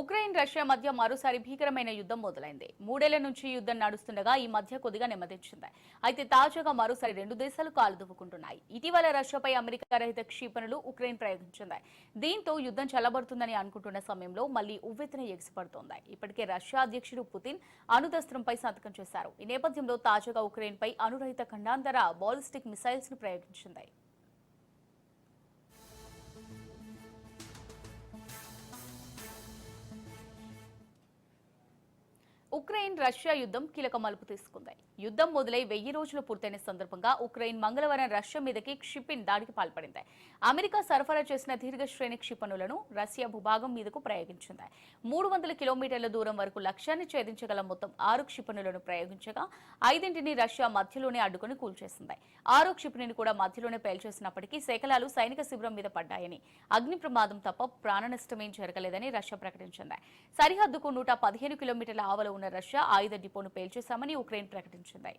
Ukraine Russia మధ్య మరోసారి భీకరమైన యుద్ధం మొదలైంది. మూడేళ్ళ నుంచి యుద్ధం నడుస్తుండగా ఈ మధ్య కొద్దిగా నెమ్మదించింది అయితే తాజాగా మరోసారి రెండు దేశాలు కాలు దువ్వుకుంటున్నాయి ఇటీవల రష్యాపై అమెరికా రహిత క్షిపణులు ఉక్రెయిన్ ప్రయోగించింది. దీంతో యుద్ధం చల్లబడుతుందని అనుకుంటున్న సమయంలో మళ్ళీ ఉవ్వెత్తున ఎగిసిపడుతోంది. ఇప్పటికే రష్యా అధ్యక్షుడు పుతిన్ అణుదస్త్రంపై సంతకం చేశారు. ఈ నేపథ్యంలో తాజాగా ఉక్రెయిన్పై అణురహిత ఖండాంతర బాలిస్టిక్ మిసైల్స్ను ప్రయోగించింది. ఉక్రెయిన్ రష్యా యుద్ధం కీలక మలుపు తీసుకుంది. యుద్ధం మొదలై వెయ్యి రోజులు పూర్తయిన సందర్భంగా ఉక్రెయిన్ మంగళవారం రష్యా మీదకి క్షిపిన్ దాడికి పాల్పడింది. అమెరికా సరఫరా చేసిన దీర్ఘ శ్రేణి క్షిపణులను రష్యా భూభాగం మీదకు ప్రయోగించింది. మూడు వందల కిలోమీటర్ల దూరం వరకు లక్ష్యాన్ని ఛేదించగల మొత్తం ఆరు క్షిపణులను ప్రయోగించగా ఐదింటిని రష్యా మధ్యలోనే అడ్డుకుని కూల్చేసింది. ఆరో క్షిపణిని కూడా మధ్యలోనే పేల్చేసినప్పటికీ శకలాలు సైనిక శిబిరం మీద పడ్డాయని అగ్ని ప్రమాదం తప్ప ప్రాణ నష్టమేం జరగలేదని రష్యా ప్రకటించింది. సరిహద్దుకు నూట పదిహేను కిలోమీటర్ల ఆవలు ఉన్న రష్యా ఆయుధ డిపోను పేల్చేశామని ఉక్రెయిన్ ప్రకటించింది.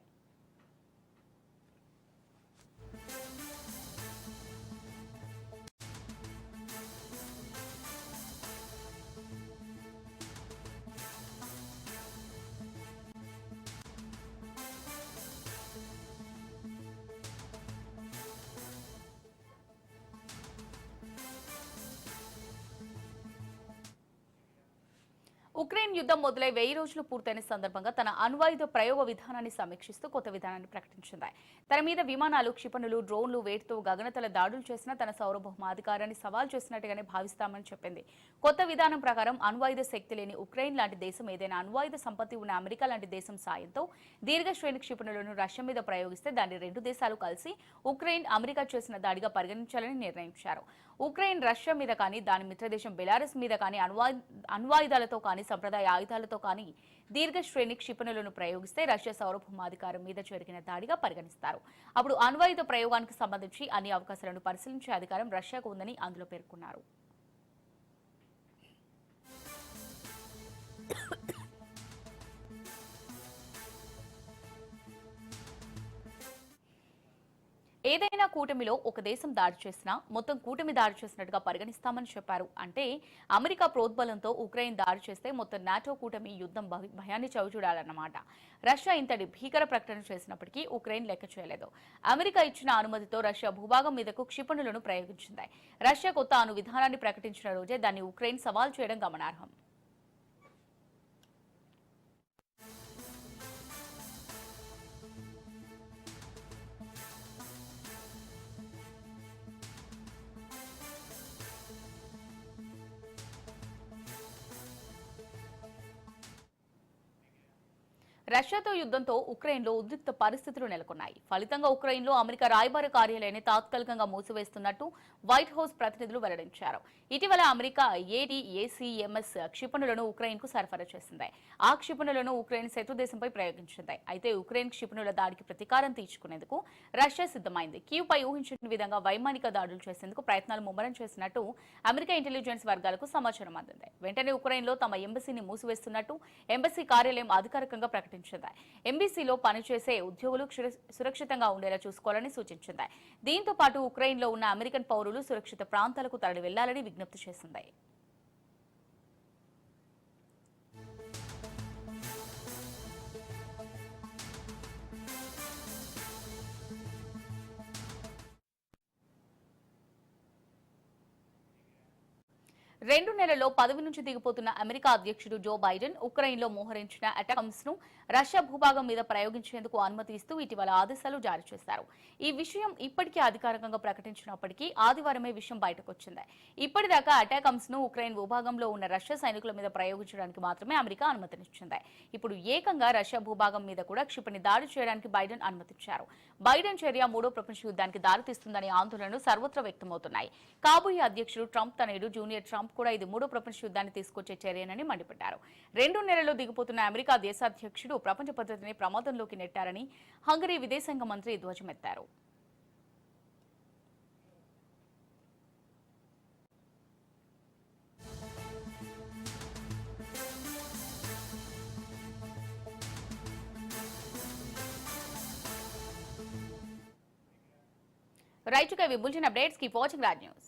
ఉక్రెయిన్ యుద్ధం మొదలై వెయ్యి రోజులు పూర్తయిన సందర్భంగా తన అణ్వాయుధ ప్రయోగ విధానాన్ని సమీక్షిస్తూ కొత్త విధానాన్ని ప్రకటించింది. తన మీద విమానాలు క్షిపణులు డ్రోన్లు వేటితో గగనతల దాడులు చేసిన తన సార్వభౌమాధికారాన్ని సవాల్ చేసినట్టుగానే భావిస్తామని చెప్పింది. కొత్త విధానం ప్రకారం అణ్వాయుధ శక్తి లేని ఉక్రెయిన్ లాంటి దేశం ఏదైనా అణ్వాయుధ సంపత్తి ఉన్న అమెరికా లాంటి దేశం సాయంతో దీర్ఘ శ్రేణి క్షిపణులను రష్యా మీద ప్రయోగిస్తే దాన్ని రెండు దేశాలు కలిసి ఉక్రెయిన్ అమెరికా చేసిన దాడిగా పరిగణించాలని నిర్ణయించారు. ఉక్రెయిన్ రష్యా మీద కానీ దాని మిత్రదేశం బెలారస్ మీద కానీ అణ్వాయుధాలతో కానీ సంప్రదాయ ఆయుధాలతో కానీ దీర్ఘ శ్రేణి క్షిపణులను ప్రయోగిస్తే రష్యా సార్వభౌమాధికారం మీద జరిగిన దాడిగా పరిగణిస్తారు. అప్పుడు అణ్వాయుధ ప్రయోగానికి సంబంధించి అన్ని అవకాశాలను పరిశీలించే అధికారం రష్యాకు ఉందని అందులో పేర్కొన్నారు. ఏదైనా కూటమిలో ఒక దేశం దాడి చేసినా మొత్తం కూటమి దాడి చేసినట్టుగా పరిగణిస్తామని చెప్పారు. అంటే అమెరికా ప్రోద్బలంతో ఉక్రెయిన్ దాడి చేస్తే మొత్తం నాటో కూటమి యుద్ధం భయాన్ని చవిచూడాలన్నమాట. రష్యా ఇంతటి భీకర ప్రకటన చేసినప్పటికీ ఉక్రెయిన్ లెక్క చేయలేదు. అమెరికా ఇచ్చిన అనుమతితో రష్యా భూభాగం మీదకు క్షిపణులను ప్రయోగించింది. రష్యా కొత్త అణు విధానాన్ని ప్రకటించిన రోజే దాన్ని ఉక్రెయిన్ సవాల్ చేయడం గమనార్హం. రష్యాతో యుద్ధంతో ఉక్రెయిన్లో ఉద్రిక్త పరిస్థితులు నెలకొన్నాయి. ఫలితంగా ఉక్రెయిన్లో అమెరికా రాయబార కార్యాలయాన్ని తాత్కాలికంగా మూసివేస్తున్నట్టు వైట్ హౌస్ ప్రతినిధులు వెల్లడించారు. ఇటీవల అమెరికా ఏడీఏసీఎంఎస్ క్షిపణులను ఉక్రెయిన్కు సరఫరా చేసింది. ఆ క్షిపణులను ఉక్రెయిన్ శత్రు దేశంపై ప్రయోగించింది. అయితే ఉక్రెయిన్ క్షిపణుల దాడికి ప్రతీకారం తీర్చుకునేందుకు రష్యా సిద్ధమైంది. క్యూపై ఊహించిన విధంగా వైమానిక దాడులు చేసేందుకు ప్రయత్నాలు ముమ్మరం చేసినట్టు అమెరికా ఇంటెలిజెన్స్ వర్గాలకు సమాచారం అందింది. వెంటనే ఉక్రెయిన్లో తమ ఎంబసీని మూసివేస్తున్నట్టు ఎంబసీ కార్యాలయం అధికారికంగా ప్రకటించింది. ఎంబీసీలో పనిచేసే ఉద్యోగులు సురక్షితంగా ఉండేలా చూసుకోవాలని సూచించింది. దీంతో పాటు ఉక్రెయిన్లో ఉన్న అమెరికన్ పౌరులు సురక్షిత ప్రాంతాలకు తరలి వెళ్ళాలని విజ్ఞప్తి చేసింది. రెండు నెలల్లో పదవి నుంచి దిగిపోతున్న అమెరికా అధ్యక్షుడు జో బైడెన్ ఉక్రెయిన్లో మోహరించిన అటాకమ్స్ను రష్యా భూభాగం మీద ప్రయోగించేందుకు అనుమతి ఇస్తూ ఇటీవల ఆదేశాలు జారీ చేశారు. ఈ విషయం ఇప్పటికే అధికారికంగా ప్రకటించినప్పటికీ ఆదివారమే విషయం బయటకొచ్చింది. ఇప్పటిదాకా అటాకమ్స్ను ఉక్రెయిన్ భూభాగంలో ఉన్న రష్యా సైనికుల మీద ప్రయోగించడానికి మాత్రమే అమెరికా అనుమతినిచ్చింది. ఇప్పుడు ఏకంగా రష్యా భూభాగం మీద కూడా క్షిపణి దాడి చేయడానికి బైడెన్ అనుమతించారు. బైడెన్ చర్య మూడో ప్రపంచ యుద్ధానికి దారితీస్తుందనే ఆందోళనలు సర్వత్రా వ్యక్తమవుతున్నాయి. కాబోయే అధ్యక్షుడు ట్రంప్ తనయుడు జూనియర్ ట్రంప్ కూడా ఇది మూడో ప్రపంచ యుద్ధాన్ని తీసుకొచ్చే చర్యనని మండిపడ్డారు. రెండు నెలల్లో దిగిపోతున్న అమెరికా దేశాధ్యక్షుడు ప్రపంచ పద్ధతిని ప్రమాదంలోకి నెట్టారని హంగరీ విదేశాంగ మంత్రి ధ్వజమెత్తారు రైతుగా V bulletin updates keep watching Raj news.